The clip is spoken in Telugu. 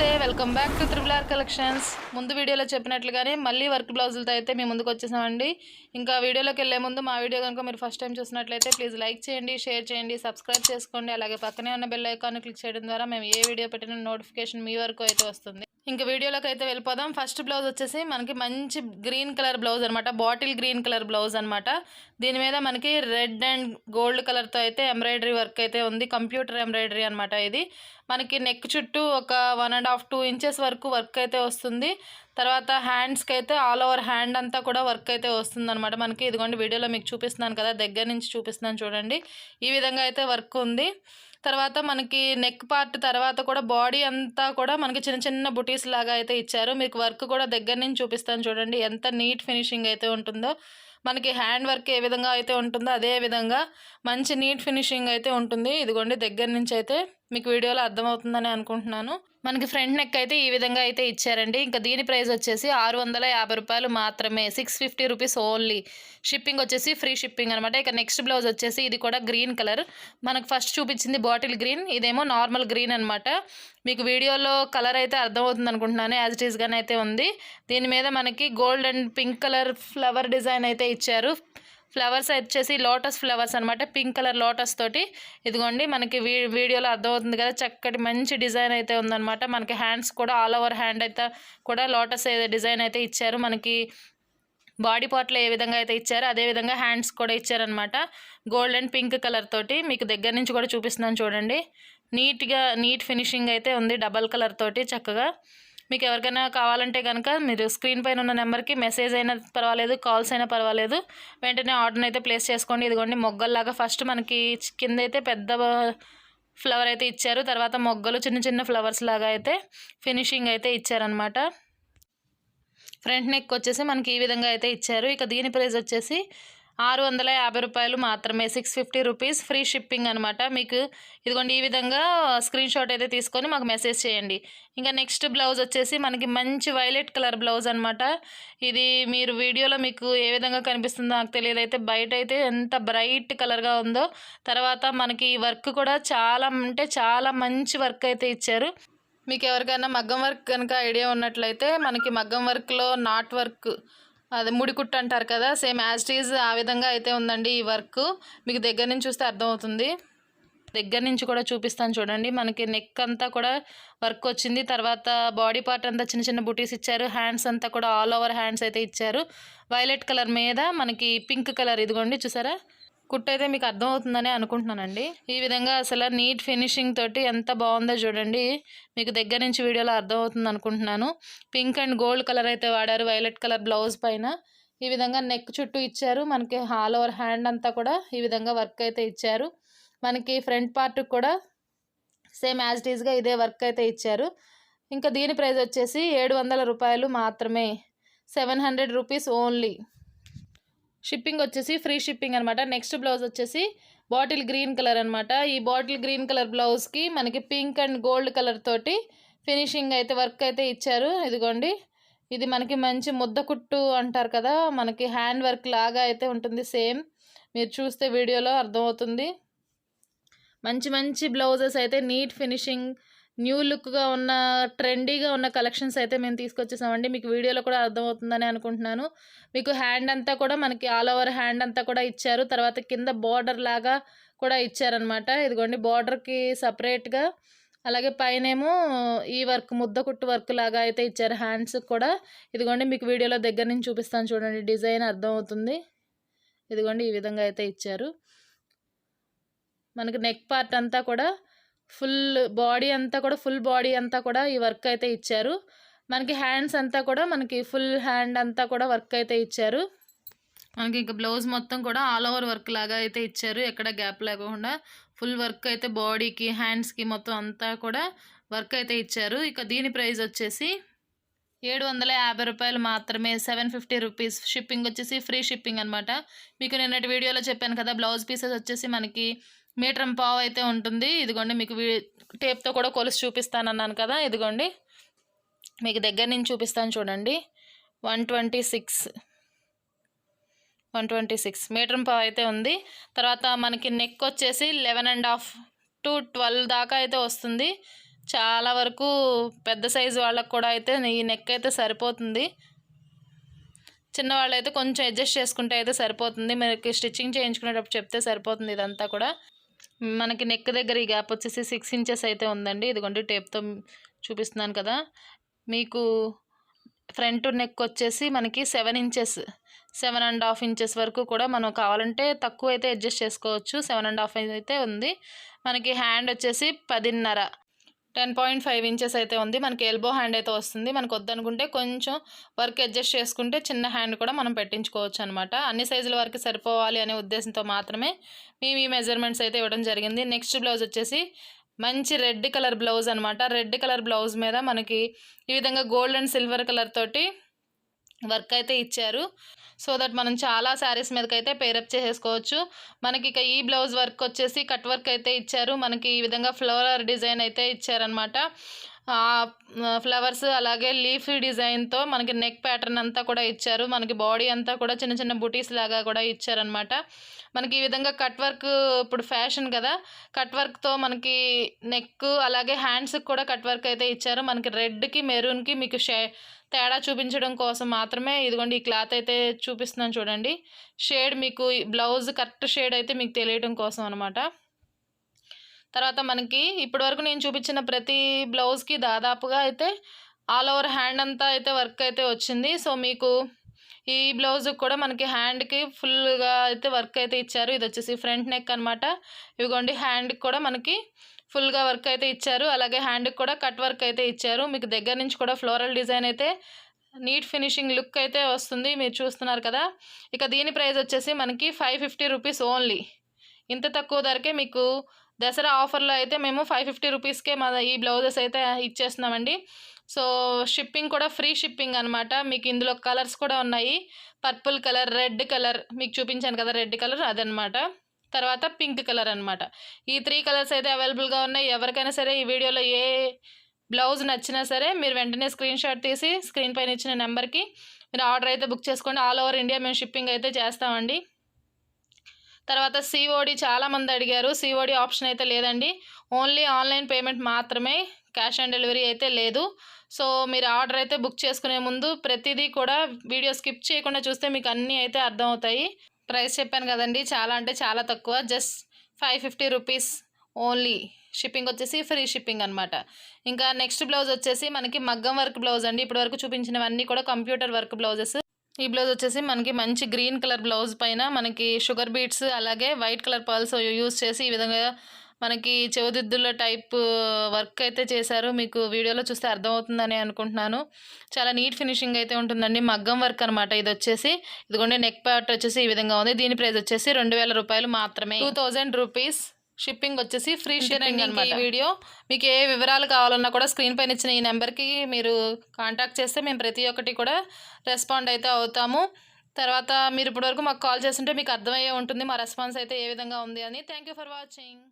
నమస్తే welcome back to triple R collections ముందు వీడియోలో చెప్పినట్లుగానే మళ్ళీ వర్క్ బ్లౌజులతో అయితే మేము ముందుకు వచ్చేసామండి. ఇంకా వీడియోలోకి వెళ్ళే ముందు మా వీడియో కనుక మీరు ఫస్ట్ టైం చూసినట్లయితే ప్లీజ్ లైక్ చేయండి షేర్ చేయండి సబ్స్క్రైబ్ చేసుకోండి. అలాగే పక్కనే ఉన్న బెల్ ఐకాన్ క్లిక్ చేయడం ద్వారా మేము ఏ వీడియో పెట్టిన నోటిఫికేషన్ మీ వరకు అయితే వస్తుంది. ఇంకా వీడియోలోకి అయితే వెళ్ళిపోదాం. ఫస్ట్ బ్లౌజ్ వచ్చేసి మనకి మంచి గ్రీన్ కలర్ బ్లౌజ్ అనమాట. బాటిల్ గ్రీన్ కలర్ బ్లౌజ్ అనమాట. దీని మీద మనకి రెడ్ అండ్ గోల్డ్ కలర్తో అయితే ఎంబ్రాయిడరీ వర్క్ అయితే ఉంది. కంప్యూటర్ ఎంబ్రాయిడరీ అనమాట ఇది. మనకి నెక్ చుట్టూ ఒక one and half two inches వరకు వర్క్ అయితే వస్తుంది. తర్వాత హ్యాండ్స్కి అయితే ఆల్ ఓవర్ హ్యాండ్ అంతా కూడా వర్క్ అయితే వస్తుంది అనమాట మనకి ఇదిగోండి వీడియోలో మీకు చూపిస్తున్నాను కదా దగ్గర నుంచి చూపిస్తున్నాను చూడండి. ఈ విధంగా అయితే వర్క్ ఉంది. తర్వాత మనకి నెక్ పార్ట్ తర్వాత కూడా బాడీ అంతా కూడా మనకి చిన్న చిన్న బుటీస్ లాగా అయితే ఇచ్చారు. మీకు వర్క్ కూడా దగ్గర నుంచి చూపిస్తాను చూడండి. ఎంత నీట్ ఫినిషింగ్ అయితే ఉంటుందో. మనకి హ్యాండ్ వర్క్ ఏ విధంగా అయితే ఉంటుందో అదే విధంగా మంచి నీట్ ఫినిషింగ్ అయితే ఉంటుంది. ఇదిగోండి దగ్గర నుంచి అయితే మీకు వీడియోలో అర్థమవుతుందని అనుకుంటున్నాను. మనకి ఫ్రంట్ నెక్ అయితే ఈ విధంగా అయితే ఇచ్చారండి. ఇంకా దీని ప్రైస్ వచ్చేసి ఆరు వందల యాభై రూపాయలు మాత్రమే. Six fifty rupees only. Shipping వచ్చేసి ఫ్రీ షిప్పింగ్ అనమాట ఇక నెక్స్ట్ బ్లౌజ్ వచ్చేసి ఇది కూడా గ్రీన్ కలర్. మనకు ఫస్ట్ చూపించింది బాటిల్ గ్రీన్ ఇదేమో నార్మల్ గ్రీన్ అనమాట మీకు వీడియోలో కలర్ అయితే అర్థమవుతుంది అనుకుంటున్నాను. యాజ్ ఇట్ ఈస్గానే అయితే ఉంది. దీని మీద మనకి gold and pink colour flower design అయితే ఇచ్చారు. ఫ్లవర్స్ వచ్చేసి లోటస్ ఫ్లవర్స్ అనమాట పింక్ కలర్ లోటస్ తోటి ఇదిగోండి మనకి వీ వీడియోలో అర్థమవుతుంది కదా చక్కటి మంచి డిజైన్ అయితే ఉందన్నమాట. మనకి హ్యాండ్స్ కూడా ఆల్ ఓవర్ హ్యాండ్ అయితే కూడా లోటస్ డిజైన్ అయితే ఇచ్చారు. మనకి బాడీ పార్ట్లో ఏ విధంగా అయితే ఇచ్చారో అదే విధంగా హ్యాండ్స్ కూడా ఇచ్చారనమాట గోల్డ్ అండ్ పింక్ కలర్ తోటి మీకు దగ్గర నుంచి కూడా చూపిస్తున్నాను చూడండి. నీట్గా నీట్ ఫినిషింగ్ అయితే ఉంది డబల్ కలర్ తోటి చక్కగా. మీకు ఎవరికైనా కావాలంటే కనుక మీరు స్క్రీన్ పైన ఉన్న నెంబర్కి మెసేజ్ అయినా పర్వాలేదు కాల్స్ అయినా పర్వాలేదు వెంటనే ఆర్డర్ని అయితే ప్లేస్ చేసుకోండి. ఇదిగోండి మొగ్గల్లాగా ఫస్ట్ మనకి కింద అయితే పెద్ద ఫ్లవర్ అయితే ఇచ్చారు. తర్వాత మొగ్గలు చిన్న చిన్న ఫ్లవర్స్ లాగా అయితే ఫినిషింగ్ అయితే ఇచ్చారనమాట ఫ్రంట్ నెక్ వచ్చేసి మనకి ఈ విధంగా అయితే ఇచ్చారు. ఇక దీని ప్రైస్ వచ్చేసి ఆరు వందల యాభై రూపాయలు మాత్రమే six fifty rupees free shipping అనమాట మీకు ఇదిగోండి ఈ విధంగా స్క్రీన్ షాట్ అయితే తీసుకొని మాకు మెసేజ్ చేయండి. ఇంకా నెక్స్ట్ బ్లౌజ్ వచ్చేసి మనకి మంచి వైలెట్ కలర్ బ్లౌజ్ అనమాట ఇది మీరు వీడియోలో మీకు ఏ విధంగా కనిపిస్తుందో నాకు తెలియదు. అయితే బయట అయితే ఎంత బ్రైట్ కలర్గా ఉందో తర్వాత మనకి ఈ వర్క్ కూడా చాలా అంటే చాలా మంచి వర్క్ అయితే ఇచ్చారు. మీకు ఎవరికైనా మగ్గం వర్క్ కనుక ఐడియా ఉన్నట్లయితే మనకి మగ్గం వర్క్లో నాట్ వర్క్ అదే ముడికుట్టు అంటారు కదా సేమ్ యాజ్ టీజ్ ఆ విధంగా అయితే ఉందండి ఈ వర్క్. మీకు దగ్గర నుంచి చూస్తే అర్థమవుతుంది. దగ్గర నుంచి కూడా చూపిస్తాను చూడండి. మనకి నెక్ అంతా కూడా వర్క్ వచ్చింది. తర్వాత బాడీ పార్ట్ అంతా చిన్న చిన్న బుటీస్ ఇచ్చారు. హ్యాండ్స్ అంతా కూడా ఆల్ ఓవర్ హ్యాండ్స్ అయితే ఇచ్చారు. వైలెట్ కలర్ మీద మనకి పింక్ కలర్ ఇదిగోండి చూసారా? కుట్టు అయితే మీకు అర్థమవుతుందని అనుకుంటున్నానండి. ఈ విధంగా అసలు నీట్ ఫినిషింగ్ తోటి ఎంత బాగుందో చూడండి. మీకు దగ్గర నుంచి వీడియోలో అర్థమవుతుంది అనుకుంటున్నాను. పింక్ అండ్ గోల్డ్ కలర్ అయితే వాడారు. వైలెట్ కలర్ బ్లౌజ్ పైన. ఈ విధంగా నెక్ చుట్టూ ఇచ్చారు. మనకి హాల్ ఓవర్ హ్యాండ్ అంతా కూడా ఈ విధంగా వర్క్ అయితే ఇచ్చారు. మనకి ఫ్రంట్ పార్ట్ కూడా సేమ్ యాజ్ టీజ్గా ఇదే వర్క్ అయితే ఇచ్చారు. ఇంకా దీని ప్రైస్ వచ్చేసి ఏడు వందల రూపాయలు మాత్రమే. Seven hundred rupees only. Shipping వచ్చేసి ఫ్రీ షిప్పింగ్ అనమాట నెక్స్ట్ బ్లౌజ్ వచ్చేసి బాటిల్ గ్రీన్ కలర్ అనమాట ఈ బాటిల్ గ్రీన్ కలర్ బ్లౌజ్కి మనకి పింక్ అండ్ గోల్డ్ కలర్ తోటి ఫినిషింగ్ అయితే వర్క్ అయితే ఇచ్చారు. ఇదిగోండి. ఇది మనకి మంచి ముద్ద కుట్టు అంటారు కదా మనకి హ్యాండ్ వర్క్ లాగా అయితే ఉంటుంది సేమ్ మీరు చూస్తే వీడియోలో అర్థమవుతుంది. మంచి మంచి బ్లౌజెస్ అయితే నీట్ ఫినిషింగ్ న్యూ లుక్గా ఉన్న ట్రెండీగా ఉన్న కలెక్షన్స్ అయితే మేము తీసుకొచ్చేసామండి. మీకు వీడియోలో కూడా అర్థమవుతుందని అనుకుంటున్నాను. మీకు హ్యాండ్ అంతా కూడా మనకి ఆల్ ఓవర్ హ్యాండ్ అంతా కూడా ఇచ్చారు. తర్వాత కింద బార్డర్ లాగా కూడా ఇచ్చారనమాట ఇదిగోండి బార్డర్కి సపరేట్గా. అలాగే పైనేమో ఈ వర్క్ ముద్ద కుట్టు వర్క్ లాగా అయితే ఇచ్చారు హ్యాండ్స్ కూడా. ఇదిగోండి మీకు వీడియోలో దగ్గర నుంచి చూపిస్తాను చూడండి. డిజైన్ అర్థమవుతుంది. ఇదిగోండి ఈ విధంగా అయితే ఇచ్చారు. మనకి నెక్ పార్ట్ అంతా కూడా ఫుల్ బాడీ అంతా కూడా ఫుల్ బాడీ అంతా కూడా ఈ వర్క్ అయితే ఇచ్చారు. మనకి హ్యాండ్స్ అంతా కూడా మనకి ఫుల్ హ్యాండ్ అంతా కూడా వర్క్ అయితే ఇచ్చారు. మనకి ఇంకా బ్లౌజ్ మొత్తం కూడా ఆల్ ఓవర్ వర్క్ లాగా అయితే ఇచ్చారు. ఎక్కడ గ్యాప్ లేకుండా ఫుల్ వర్క్ అయితే బాడీకి హ్యాండ్స్కి మొత్తం అంతా కూడా వర్క్ అయితే ఇచ్చారు. ఇక దీని ప్రైస్ వచ్చేసి ఏడు వందల యాభై రూపాయలు మాత్రమే సెవెన్ ఫిఫ్టీ రూపీస్ షిప్పింగ్ వచ్చేసి ఫ్రీ షిప్పింగ్ అనమాట మీకు నిన్నటి వీడియోలో చెప్పాను కదా బ్లౌజ్ పీసెస్ వచ్చేసి మనకి మీటర్ పావు అయితే ఉంటుంది. ఇదిగోండి మీకు టేప్తో కూడా కొలిసి చూపిస్తానన్నాను కదా ఇదిగోండి. మీకు దగ్గర నుంచి చూపిస్తాను చూడండి. One twenty six. One twenty six. Metre పావు అయితే ఉంది. తర్వాత మనకి నెక్ వచ్చేసి eleven and half to twelve దాకా అయితే వస్తుంది. చాలా వరకు పెద్ద సైజు వాళ్ళకు కూడా అయితే ఈ నెక్ అయితే సరిపోతుంది. చిన్నవాళ్ళు అయితే కొంచెం అడ్జస్ట్ చేసుకుంటే అయితే సరిపోతుంది. మనకి స్టిచ్చింగ్ చేయించుకునేటప్పుడు చెప్తే సరిపోతుంది ఇదంతా కూడా. మనకి నెక్ దగ్గర ఈ గ్యాప్ వచ్చేసి సిక్స్ ఇంచెస్ అయితే ఉందండి. ఇదిగోండి టేప్తో చూపిస్తున్నాను కదా. మీకు ఫ్రంట్ నెక్ వచ్చేసి మనకి seven inches seven and half inches వరకు కూడా మనం కావాలంటే తక్కువ అయితే అడ్జస్ట్ చేసుకోవచ్చు. సెవెన్ అండ్ హాఫ్ అయితే ఉంది. మనకి హ్యాండ్ వచ్చేసి పదిన్నర. టెన్ పాయింట్ ఫైవ్ ఇంచెస్ అయితే ఉంది. మనకి ఎల్బో హ్యాండ్ అయితే వస్తుంది. మనకు వద్దనుకుంటే కొంచెం వర్క్ అడ్జస్ట్ చేసుకుంటే చిన్న హ్యాండ్ కూడా మనం పెట్టించుకోవచ్చు అనమాట అన్ని సైజుల వరకు సరిపోవాలి అనే ఉద్దేశంతో మాత్రమే మేము ఈ మెజర్మెంట్స్ అయితే ఇవ్వడం జరిగింది. నెక్స్ట్ బ్లౌజ్ వచ్చేసి మంచి రెడ్ కలర్ బ్లౌజ్ అనమాట రెడ్ కలర్ బ్లౌజ్ మీద మనకి ఈ విధంగా గోల్డ్ అండ్ సిల్వర్ కలర్ తోటి వర్క్ అయితే ఇచ్చారు. సో దట్ మనం చాలా శారీస్ మీదకైతే పేరప్ చేసేసుకోవచ్చు. మనకి ఇక ఈ బ్లౌజ్ వర్క్ వచ్చేసి కట్ వర్క్ అయితే ఇచ్చారు. మనకి ఈ విధంగా ఫ్లవర్ డిజైన్ అయితే ఇచ్చారనమాట ఫ్లవర్స్ అలాగే లీఫ్ డిజైన్తో మనకి నెక్ ప్యాటర్న్ అంతా కూడా ఇచ్చారు. మనకి బాడీ అంతా కూడా చిన్న చిన్న బుటీస్ లాగా కూడా ఇచ్చారనమాట మనకి ఈ విధంగా కట్ వర్క్ ఇప్పుడు ఫ్యాషన్ కదా కట్ వర్క్తో మనకి నెక్ అలాగే హ్యాండ్స్కి కూడా కట్ వర్క్ అయితే ఇచ్చారు. మనకి రెడ్కి మెరూన్కి మీకు షే తేడా చూపించడం కోసం మాత్రమే ఇదిగోండి ఈ క్లాత్ అయితే చూపిస్తున్నాను చూడండి. షేడ్ మీకు బ్లౌజ్ కరెక్ట్ షేడ్ అయితే మీకు తెలియడం కోసం అనమాట తర్వాత మనకి ఇప్పటి వరకు నేను చూపించిన ప్రతి బ్లౌజ్కి దాదాపుగా అయితే ఆల్ ఓవర్ హ్యాండ్ అంతా అయితే వర్క్ అయితే వచ్చింది. సో మీకు ఈ బ్లౌజ్ కూడా మనకి హ్యాండ్కి ఫుల్గా అయితే వర్క్ అయితే ఇచ్చారు. ఇది వచ్చేసి ఫ్రంట్ నెక్ అనమాట ఇవిగోండి హ్యాండ్కి కూడా మనకి ఫుల్గా వర్క్ అయితే ఇచ్చారు. అలాగే హ్యాండ్కి కూడా కట్ వర్క్ అయితే ఇచ్చారు. మీకు దగ్గర నుంచి కూడా ఫ్లోరల్ డిజైన్ అయితే నీట్ ఫినిషింగ్ లుక్ అయితే వస్తుంది. మీరు చూస్తున్నారు కదా. ఇక దీని ప్రైస్ వచ్చేసి మనకి ఫైవ్ ఫిఫ్టీ రూపీస్ ఓన్లీ. ఇంత తక్కువ ధరకే మీకు దసరా ఆఫర్లో అయితే మేము ఫైవ్ ఫిఫ్టీ రూపీస్కే మా ఈ బ్లౌజెస్ అయితే ఇచ్చేస్తున్నామండి. సో షిప్పింగ్ కూడా ఫ్రీ షిప్పింగ్ అనమాట మీకు ఇందులో కలర్స్ కూడా ఉన్నాయి. పర్పుల్ కలర్ రెడ్ కలర్ మీకు చూపించాను కదా రెడ్ కలర్ అదనమాట తర్వాత పింక్ కలర్ అనమాట ఈ త్రీ కలర్స్ అయితే అవైలబుల్గా ఉన్నాయి. ఎవరికైనా సరే ఈ వీడియోలో ఏ బ్లౌజ్ నచ్చినా సరే మీరు వెంటనే స్క్రీన్ షాట్ తీసి స్క్రీన్ పైన ఇచ్చిన నెంబర్కి మీరు ఆర్డర్ అయితే బుక్ చేసుకోండి. ఆల్ ఓవర్ ఇండియా మేము షిప్పింగ్ అయితే చేస్తామండి. తర్వాత సిఓడి చాలామంది అడిగారు. సిఓడి ఆప్షన్ అయితే లేదండి. ఓన్లీ ఆన్లైన్ పేమెంట్ మాత్రమే క్యాష్ ఆన్ డెలివరీ అయితే లేదు. సో మీరు ఆర్డర్ అయితే బుక్ చేసుకునే ముందు ప్రతిదీ కూడా వీడియో స్కిప్ చేయకుండా చూస్తే మీకు అన్నీ అయితే అర్థమవుతాయి. ప్రైస్ చెప్పాను కదండి. చాలా అంటే చాలా తక్కువ. Just five fifty rupees only shipping వచ్చేసి ఫ్రీ షిప్పింగ్ అనమాట ఇంకా నెక్స్ట్ బ్లౌజ్ వచ్చేసి మనకి మగ్గం వర్క్ బ్లౌజ్ అండి. ఇప్పటి వరకు చూపించినవన్నీ కూడా కంప్యూటర్ వర్క్ బ్లౌజెస్. ఈ బ్లౌజ్ వచ్చేసి మనకి మంచి గ్రీన్ కలర్ బ్లౌజ్ పైన మనకి షుగర్ బీట్స్ అలాగే వైట్ కలర్ పర్ల్స్ యూస్ చేసి ఈ విధంగా మనకి చెవుదిద్దుల టైప్ వర్క్ అయితే చేశారు. మీకు వీడియోలో చూస్తే అర్థమవుతుందని అనుకుంటున్నాను. చాలా నీట్ ఫినిషింగ్ అయితే ఉంటుందండి. మగ్గం వర్క్ అనమాట ఇది వచ్చేసి. ఇదిగోండి నెక్ పార్ట్ వచ్చేసి ఈ విధంగా ఉంది. దీని ప్రైస్ వచ్చేసి రెండు వేల రూపాయలు మాత్రమే. టూ థౌజండ్ రూపీస్ షిప్పింగ్ వచ్చేసి ఫ్రీ షిప్పింగ్ అనమాట ఈ వీడియో మీకు ఏ వివరాలు కావాలన్నా కూడా స్క్రీన్ పైన ఇచ్చిన ఈ నెంబర్కి మీరు కాంటాక్ట్ చేస్తే మేము ప్రతి ఒక్కటి కూడా రెస్పాండ్ అయితే అవుతాము. తర్వాత మీరు ఇప్పటివరకు మాకు కాల్ చేస్తుంటే మీకు అర్థమయ్యే ఉంటుంది మా రెస్పాన్స్ అయితే ఏ విధంగా ఉంది అని. Thank for watching.